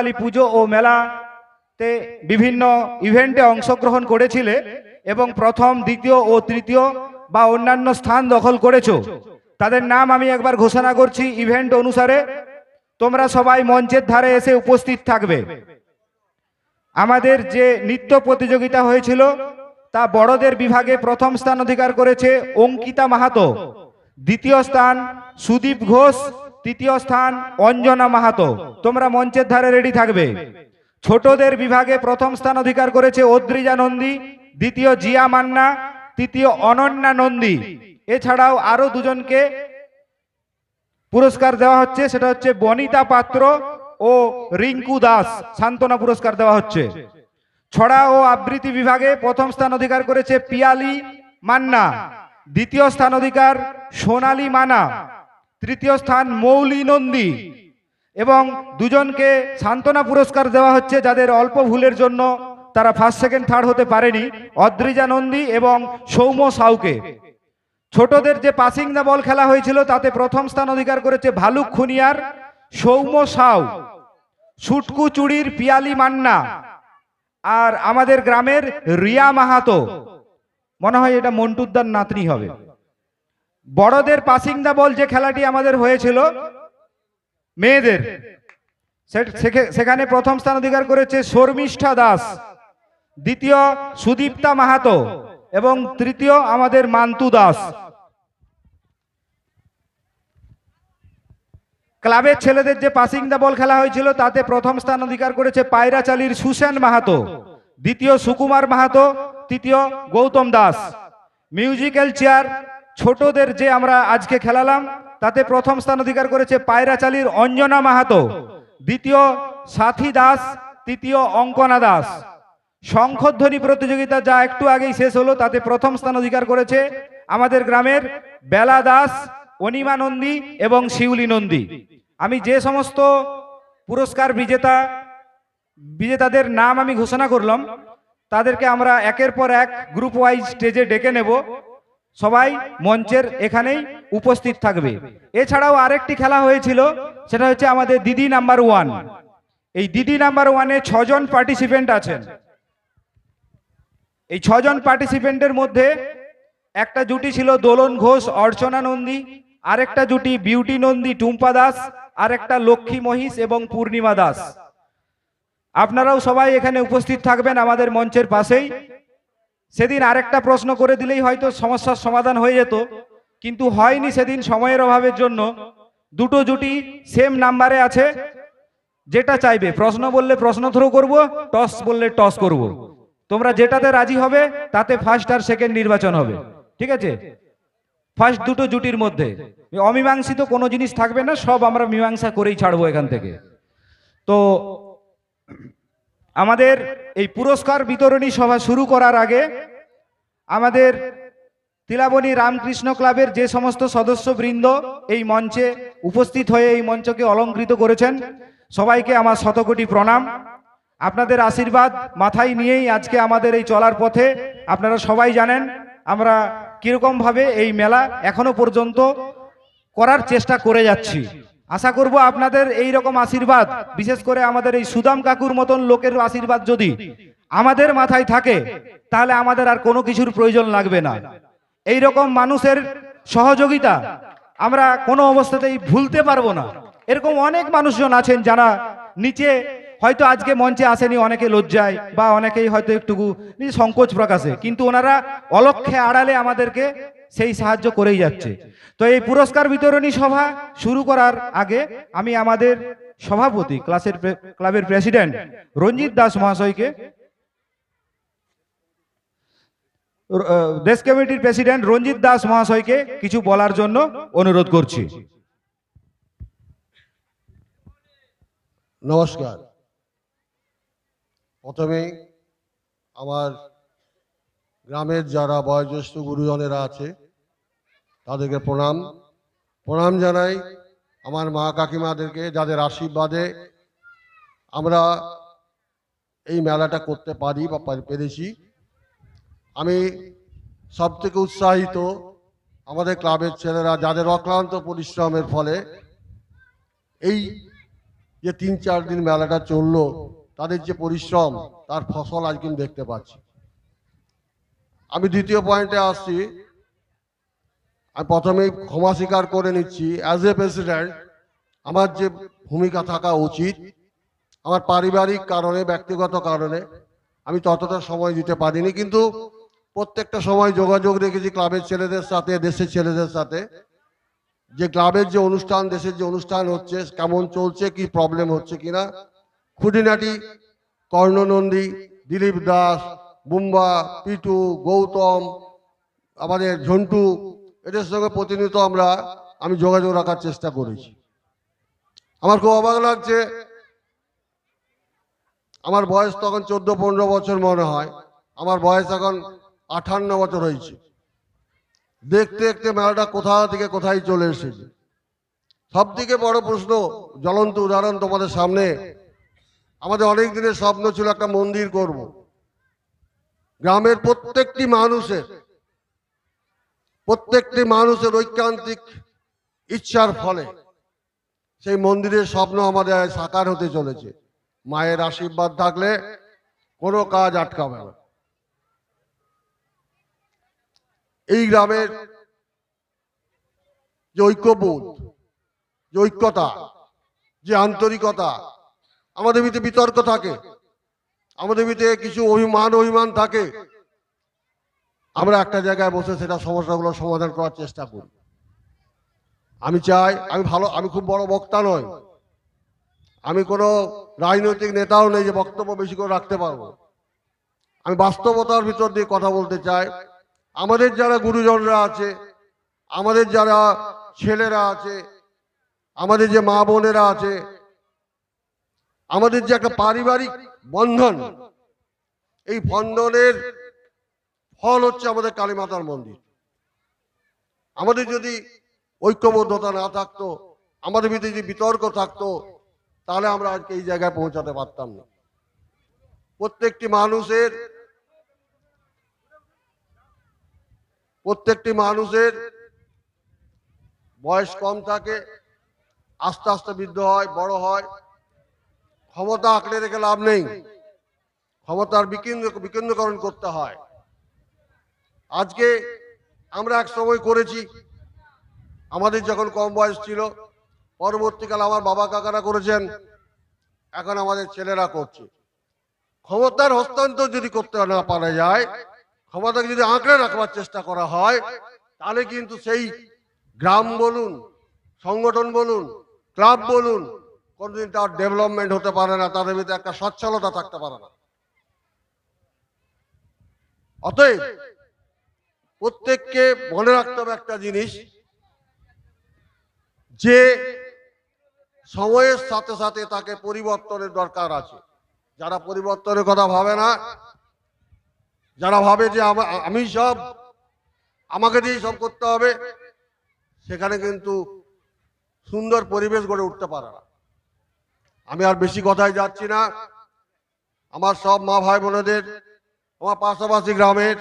কালী পুজো ও মেলাতে বিভিন্ন ইভেন্টে অংশগ্রহণ করেছিলে এবং প্রথম, দ্বিতীয় ও তৃতীয় বা অন্যান্য স্থান দখল করেছ। তাদের নাম আমি একবার ঘোষণা করছি, ইভেন্ট অনুসারে তোমরা সবাই মঞ্চের ধারে এসে উপস্থিত থাকবে। আমাদের যে নৃত্য প্রতিযোগিতা হয়েছিল, তা বড়দের বিভাগে প্রথম স্থান অধিকার করেছে অঙ্কিতা মাহাতো, দ্বিতীয় স্থান সুদীপ ঘোষ তৃতীয় স্থান অঞ্জনা মাহাতো। তোমরা মঞ্চের ধারে রেডি থাকবে। ছোটদের বিভাগে প্রথম স্থান অধিকার করেছে অদ্রিজা নন্দী, দ্বিতীয় জিয়া মান্না, তৃতীয় অনন্যা নন্দী। এছাড়াও আরও দুজনকে পুরস্কার দেওয়া হচ্ছে, সেটা হচ্ছে বনিতা পাত্র ও রিঙ্কু দাস। সান্ত্বনা পুরস্কার দেওয়া হচ্ছে। ছড়া ও আবৃত্তি বিভাগে প্রথম স্থান অধিকার করেছে পিয়ালি মান্না। দ্বিতীয় স্থান অধিকার সোনালী মানা তৃতীয় স্থান মৌলি নন্দী। এবং দুজনকে সান্ত্বনা পুরস্কার দেওয়া হচ্ছে যাদের অল্প ভুলের জন্য তারা ফার্স্ট সেকেন্ড থার্ড হতে পারেনি, অদ্রিজা নন্দী এবং সৌম্য সাউকে। ছোটদের যে পাসিং দা বল খেলা হয়েছিল, তাতে প্রথম স্থান অধিকার করেছে ভালুক খুনিয়ার সৌম্য সাউ। সুটকু চুড়ির পিয়ালি মান্না। আর আমাদের গ্রামের রিয়া মাহাতো। মনে হয় এটা মন্টুদ্দার নাতনি হবে। বড়দের পাসিং দা বল যে খেলাটি আমাদের হয়েছিল, মেয়েদের। সেখানে প্রথম স্থান অধিকার করেছে শর্মিষ্ঠা দাস, দ্বিতীয় সুদীপ্তা মাহাতো, এবং তৃতীয় আমাদের মান্তু দাস। ক্লাবের ছেলেদের যে পাসিং দা বল খেলা হয়েছিল, তাতে প্রথম স্থান অধিকার করেছে পায়রাচালির সুসেন মাহাতো, দ্বিতীয় সুকুমার মাহাতো, তৃতীয় গৌতম দাস। মিউজিক্যাল চেয়ার ছোটদের যে আমরা আজকে খেলালাম, তাতে প্রথম স্থান অধিকার করেছে পায়রাচালির অঞ্জনা মাহাতো। দ্বিতীয় সাথী দাস, তৃতীয় অঙ্কনা দাস। শঙ্খধ্বনি প্রতিযোগিতা যা একটু আগেই শেষ হলো, তাতে প্রথম স্থান অধিকার করেছে আমাদের গ্রামের বেলা দাস, অনিমা নন্দী এবং শিউলি নন্দী। আমি যে সমস্ত পুরস্কার বিজেতা, বিজেতাদের নাম আমি ঘোষণা করলাম, তাদেরকে আমরা একের পর এক গ্রুপ ওয়াইজ স্টেজে ডেকে নেব। সবাই মঞ্চের এখানেই উপস্থিত থাকবে। এছাড়াও আরেকটি খেলা হয়েছিল, সেটা হচ্ছে আমাদের দিদি নাম্বার ওয়ান। এই দিদি নাম্বার ওয়ানে ছজন পার্টিসিপেন্ট আছেন। এই ছজন পার্টিসিপেন্টের মধ্যে একটা জুটি ছিল দোলন ঘোষ, অর্চনা নন্দী, আরেকটা জুটি বিউটি নন্দী, টুম্পা দাস আর একটা লক্ষ্মী মহিষ এবং পূর্ণিমা দাস। আপনারাও সবাই এখানে উপস্থিত থাকবেন আমাদের মঞ্চের পাশেই। সেদিন আরেকটা প্রশ্ন করে দিলেই হয়তো সমস্যার সমাধান হয়ে যেত। কিন্তু হয়নি সেদিন সময়ের অভাবের জন্য। দুটো জুটি সেম নাম্বারে আছে। যেটা চাইবে, প্রশ্ন বললে প্রশ্ন থ্রো করব টস বললে টস করব। তোমরা যেটাতে রাজি হবে, তাতে ফার্স্ট আর সেকেন্ড নির্বাচন হবে। ঠিক আছে? ফার্স্ট দুটো জুটির মধ্যে। অমীমাংসিত কোনো জিনিস থাকবে না, সব আমরা মীমাংসা করেই ছাড়বো এখান থেকে। তো আমাদের এই পুরস্কার বিতরণী সভা শুরু করার আগে আমাদের তিলাবনী রামকৃষ্ণ ক্লাবের যে সমস্ত সদস্যবৃন্দ এই মঞ্চে উপস্থিত হয়ে এই মঞ্চকে অলঙ্কৃত করেছেন, সবাইকে আমার শতকোটি প্রণাম। আপনাদের আশীর্বাদ মাথায় নিয়েই আজকে আমাদের এই চলার পথে আপনারা সবাই জানেন, আমরা কীরকমভাবে এই মেলা এখনও পর্যন্ত করার চেষ্টা করে যাচ্ছি। আশা করব আপনাদের এই রকম আশীর্বাদ, বিশেষ করে আমাদের এই সুদাম কাকুর মতন লোকের আশীর্বাদ যদি আমাদের মাথায় থাকে, তাহলে আমাদের আর কোনো কিছুর প্রয়োজন লাগবে না। এই রকম মানুষের সহযোগিতা আমরা কোনো অবস্থাতেই ভুলতে পারব না। এরকম অনেক মানুষজন আছেন যারা নিচে হয়তো আজকে মঞ্চে আসেনি, অনেকে লজ্জায় বা অনেকেই হয়তো একটুকু সংকোচ প্রকাশে, কিন্তু ওনারা অলক্ষে আড়ালে আমাদেরকে সেই সাহায্য করেই যাচ্ছে। তো এই পুরস্কার বিতরণী সভা শুরু করার আগে আমি আমাদের সভাপতি, ক্লাসের ক্লাবের প্রেসিডেন্ট রঞ্জিত দাস মহাশয়কে দেশ কমিটির প্রেসিডেন্ট রঞ্জিত দাস মহাশয়কে কিছু বলার জন্য অনুরোধ করছি। নমস্কার। প্রথমেই আমার গ্রামের যারা বয়োজ্যেষ্ঠ গুরুজনেরা আছে তাদেরকে প্রণাম। প্রণাম জানাই আমার মা কাকিমাদেরকে যাদের আশীর্বাদে আমরা এই মেলাটা করতে পারি বা পেরেছি। আমি সব থেকে উৎসাহিত আমাদের ক্লাবের ছেলেরা যাদের অক্লান্ত পরিশ্রমের ফলে এই যে তিন চার দিন মেলাটা চলল, তাদের যে পরিশ্রম, তার ফসল আজ কিন্তু দেখতে পাচ্ছি। আমি দ্বিতীয় পয়েন্টে আসছি। আমি প্রথমেই ক্ষমা স্বীকার করে নিচ্ছি অ্যাজ এ প্রেসিডেন্ট আমার যে ভূমিকা থাকা উচিত, আমার পারিবারিক কারণে, ব্যক্তিগত কারণে, আমি ততটা সময় দিতে পারিনি, কিন্তু প্রত্যেকটা সময় যোগাযোগ রেখেছি ক্লাবের ছেলেদের সাথে, দেশের ছেলেদের সাথে। যে ক্লাবের যে অনুষ্ঠান, দেশের যে অনুষ্ঠান হচ্ছে, কেমন চলছে, কি প্রবলেম হচ্ছে কিনা, খুঁটিনাটি, কর্ণনন্দী, দিলীপ দাস, বুম্বা, পিটু, গৌতম, আমাদের ঝন্টু এদের সঙ্গে প্রতিনিয়ত আমরা, আমি যোগাযোগ রাখার চেষ্টা করেছি। আমার খুব অবাক লাগছে, আমার বয়স তখন চোদ্দ পনেরো বছর মনে হয়, আমার বয়স এখন আঠান্ন বছর হয়েছে। দেখতে দেখতে মেলাটা কোথা থেকে কোথায় চলে এসেছে। সব থেকে বড় প্রশ্ন, জ্বলন্ত উদাহরণ তোমাদের সামনে, আমাদের অনেক দিনের স্বপ্ন ছিল একটা মন্দির করব। গ্রামের প্রত্যেকটি মানুষের প্রত্যেকটি মানুষের ঐকান্তিক ইচ্ছার ফলে সেই মন্দিরের স্বপ্ন আমাদের সাকার হতে চলেছে। মায়ের আশীর্বাদ থাকলে কোনো কাজ আটকাবে না। এই গ্রামের যে ঐক্যবোধ, যে ঐক্যতা, যে আন্তরিকতা, আমাদের ভিতরে বিতর্ক থাকে। আমাদের ভিতরে কিছু অভিমান অভিমান থাকে। আমরা একটা জায়গায় বসে সেটা সমস্যাগুলো সমাধান করার চেষ্টা করি। আমি চাই, আমি ভালো, আমি খুব বড় বক্তা নই। আমি কোনো রাজনৈতিক নেতাও নেই যে বক্তব্য বেশি করে রাখতে পারব। আমি বাস্তবতার ভিতর দিয়ে কথা বলতে চাই। আমাদের যারা গুরুজনরা আছে, আমাদের যারা ছেলেরা আছে, আমাদের যে মা বোনেরা আছে, আমাদের যে একটা পারিবারিক বন্ধন, এই বন্ধনের ফল হচ্ছে আমাদের কালীমাতার মন্দির। আমাদের যদি ঐক্যবদ্ধতা না থাকতো, আমাদের ভিতরে যদি বিতর্ক থাকতো, তাহলে আমরা আজকে এই জায়গায় পৌঁছাতে পারতাম না। প্রত্যেকটি মানুষের প্রত্যেকটি মানুষের বয়স কম থাকে, আস্তে আস্তে বৃদ্ধ হয়, বড় হয়, ক্ষমতা আঁকড়ে রেখে লাভ নেই। ক্ষমতার বিকেন্দ্র বিকেন্দ্রকরণ করতে হয়। আজকে আমরা এক সময় করেছি। আমাদের যখন কম বয়স ছিল, পরবর্তীকালে আমার বাবা কাকারা করেছেন, এখন আমাদের ছেলেরা করছে। ক্ষমতার হস্তান্তর যদি করতে না পারা যায়, ক্ষমতাকে যদি আঁকড়ে রাখবার চেষ্টা করা হয়, তাহলে কিন্তু সেই গ্রাম বলুন, সংগঠন বলুন, ক্লাব বলুন, কোনোদিন তার ডেভেলপমেন্ট হতে পারে না, তাদের ভিতরে একটা সচ্ছলতা থাকতে পারে না। অতএব প্রত্যেককে মনে রাখতে হবে একটা জিনিস, যে সময়ের সাথে সাথে তাকে পরিবর্তনের দরকার আছে। যারা পরিবর্তনের কথা ভাবে না, যারা ভাবে যে আমি সব, আমাকে দিয়েই সব করতে হবে, সেখানে কিন্তু সুন্দর পরিবেশ গড়ে উঠতে পারে না। আমি আর বেশি কথায় যাচ্ছি না। আমার সব মা ভাই বোনেদের, আমার পাশাপাশি গ্রামের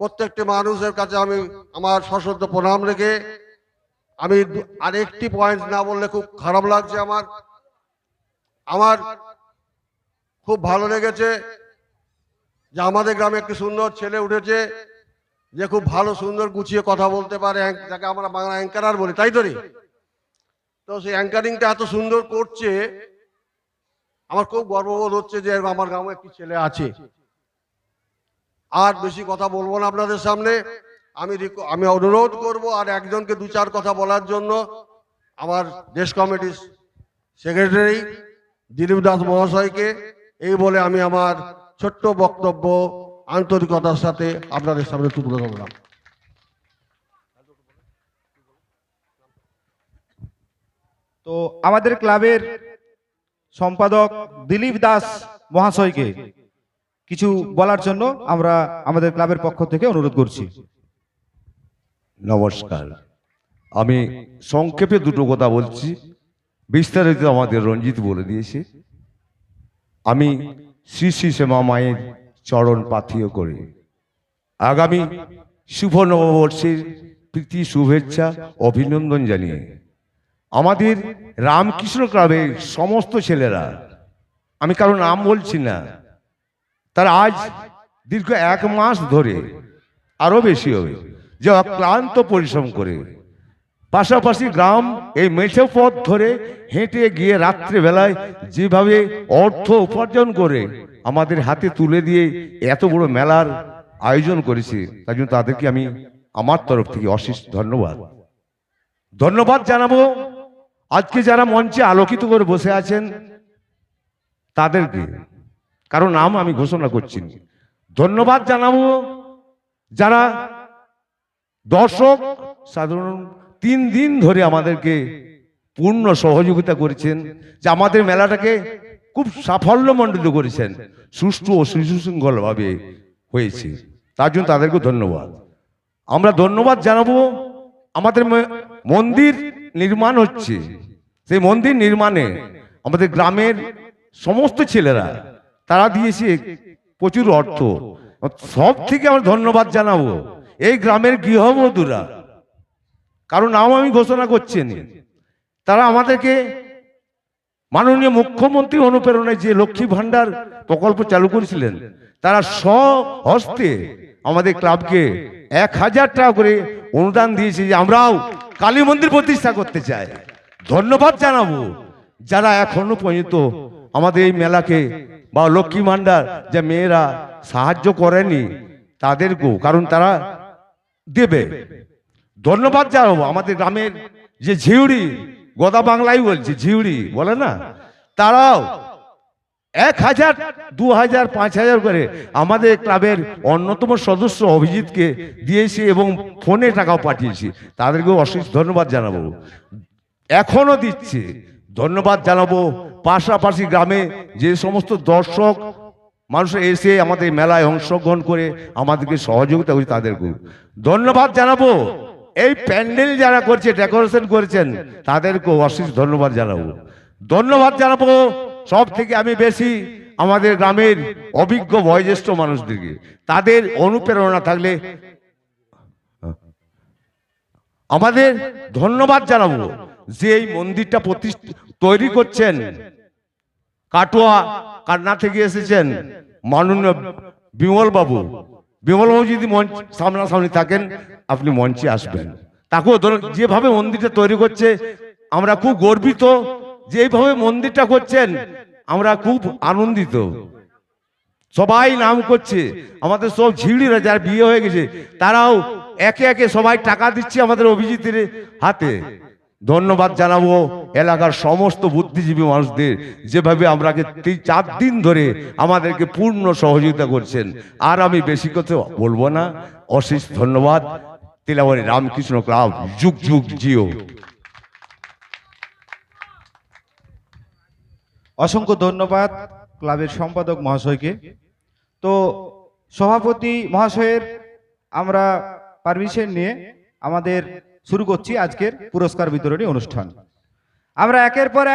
প্রত্যেকটি মানুষের কাছে আমি আমার সশ্রদ্ধ প্রণাম রেখে আমি আরেকটি পয়েন্ট না বললে খুব খারাপ লাগছে আমার। আমার খুব ভালো লেগেছে যে আমাদের গ্রামে একটি সুন্দর ছেলে উঠেছে যে খুব ভালো সুন্দর গুছিয়ে কথা বলতে পারে যাকে আমরা বাংলা অ্যাঙ্কারার বলি, তাই তো তো সেই অ্যাঙ্কারিংটা এত সুন্দর করছে, আমার খুব গর্ববোধ হচ্ছে যে আমার গ্রামে একটি ছেলে আছে। আর বেশি কথা বলব না আপনাদের সামনে। আমি আমি অনুরোধ করব আর একজনকে দু চার কথা বলার জন্য আমার দেশ কমিটির সেক্রেটারি দিলীপ দাস মহাশয়কে এই বলে আমি আমার ছোট্ট বক্তব্য আন্তরিকতার সাথে আপনাদের সামনে তুলে ধরলাম। তো আমাদের ক্লাবের সম্পাদক দিলীপ দাস মহাশয়কে কিছু বলার জন্য আমরা আমাদের ক্লাবের পক্ষ থেকে অনুরোধ করছি। নমস্কার। আমি সংক্ষেপে দুটো কথা বলছি। বিস্তারিত আমাদের রঞ্জিত বলে দিয়েছে। আমি শ্রী শ্রী শ্যামা মায়ের চরণ পাথিও করি আগামী শুভ নববর্ষের প্রীতি, শুভেচ্ছা, অভিনন্দন জানিয়ে আমাদের রামকৃষ্ণ ক্লাবের সমস্ত ছেলেরা, আমি কারও নাম বলছি না তারা আজ দীর্ঘ এক মাস ধরে আরও বেশি হবে। যে অক্লান্ত পরিশ্রম করে। পাশাপাশি গ্রাম এই মেঠে পথ ধরে হেঁটে গিয়ে রাত্রেবেলায় যেভাবে অর্থ উপার্জন করে আমাদের হাতে তুলে দিয়ে এত বড় মেলার আয়োজন করেছে তাই জন্য তাদেরকে আমি আমার তরফ থেকে অশেষ ধন্যবাদ। ধন্যবাদ জানাব। আজকে যারা মঞ্চে আলোকিত করে বসে আছেন, তাদেরকে কারণ নাম আমি ঘোষণা করছি ধন্যবাদ জানাব যারা দর্শক, সাধারণ তিন দিন ধরে আমাদেরকে পূর্ণ সহযোগিতা করেছেন, যে আমাদের মেলাটাকে খুব সাফল্যমণ্ডিত করেছেন, সুষ্ঠু ও সুশৃঙ্খলভাবে হয়েছে। তার জন্য তাদেরকে ধন্যবাদ। আমরা ধন্যবাদ জানাব, আমাদের মন্দির নির্মাণ হচ্ছে। সেই মন্দির নির্মাণে আমাদের গ্রামের সমস্ত ছেলেরা তারা দিয়েছে প্রচুর অর্থ। সব থেকে আমরা ধন্যবাদ জানাব এই গ্রামের গৃহবধূরা। কারণ নাম আমি ঘোষণা করছি। তারা আমাদেরকে মাননীয় মুখ্যমন্ত্রী অনুপ্রেরণায় যে লক্ষ্মী ভান্ডার প্রকল্প চালু করেছিলেন, তারা স্বহস্তে আমাদের ক্লাবকে এক হাজার টাকা করে অনুদান দিয়েছে যে আমরাও কালী মন্দির প্রতিষ্ঠা করতে চাই। ধন্যবাদ জানাব যারা এখনও পর্যন্ত আমাদের এই মেলাকে বা লক্ষ্মী ভান্ডার, যে মেয়েরা সাহায্য করেনি তাদেরকেও, কারণ তারা দেবে। ধন্যবাদ জানাব, আমাদের গ্রামের যে ঝিউড়ি, গোদা বাংলাই বলছে, ঝিউড়ি, বলে না? তারাও এক হাজার, দু হাজার, পাঁচ হাজার করে আমাদের ক্লাবের অন্যতম সদস্য অভিজিৎকে দিয়েছে এবং ফোনে টাকাও পাঠিয়েছি। তাদেরকেও অশেষ ধন্যবাদ জানাব। এখনও দিচ্ছে। ধন্যবাদ জানাব। পাশাপাশি গ্রামে যে সমস্ত দর্শক, মানুষ এসে আমাদের মেলায় অংশগ্রহণ করে আমাদেরকে সহযোগিতা করছে তাদেরকেও ধন্যবাদ জানাব। এই প্যান্ডেল যারা করছে, ডেকোরেশন করেছেন, তাদেরকেও অশেষ ধন্যবাদ জানাব। ধন্যবাদ জানাব সব থেকে আমি বেশি আমাদের গ্রামের অভিজ্ঞ, বয়োজ্যেষ্ঠ মানুষদেরকে। তাদের অনুপ্রেরণা থাকলে আমাদের ধন্যবাদ জানাব। যে এই মন্দিরটা প্রতিষ্ঠ- তৈরি করছেন। কাটোয়া কান্না থেকে এসেছেন মাননীয় বিমল বাবু। বিমল বাবু যদি মঞ্চ সামনাসামনি থাকেন, আপনি মঞ্চে আসবেন। তাকেও ধরুন, যেভাবে মন্দিরটা তৈরি করছে, আমরা খুব গর্বিত যে এইভাবে মন্দিরটা করছেন, আমরা খুব আনন্দিত। সবাই নাম করছে, আমাদের সব ঝিড়িরা যার বিয়ে হয়ে গেছে, তারাও একে একে সবাই টাকা দিচ্ছে আমাদের অভিজিতের হাতে। ধন্যবাদ জানাব এলাকার সমস্ত বুদ্ধিজীবী মানুষদের। যেভাবে আমরাকে তিন, চার দিন ধরে আমাদেরকে পূর্ণ সহযোগিতা করছেন। আর আমি বেশি কথা বলব না। অশেষ ধন্যবাদ। তিলাবাড়ি রামকৃষ্ণ ক্লাব, যুগ যুগ, জিও। অসংখ্য ধন্যবাদ ক্লাবের সম্পাদক মহাশয়কে। তো সভাপতি মহাশয়ের আমরা পারমিশন নিয়ে আমাদের শুরু করছি আজকের পুরস্কার বিতরণী অনুষ্ঠান। আমরা একের পর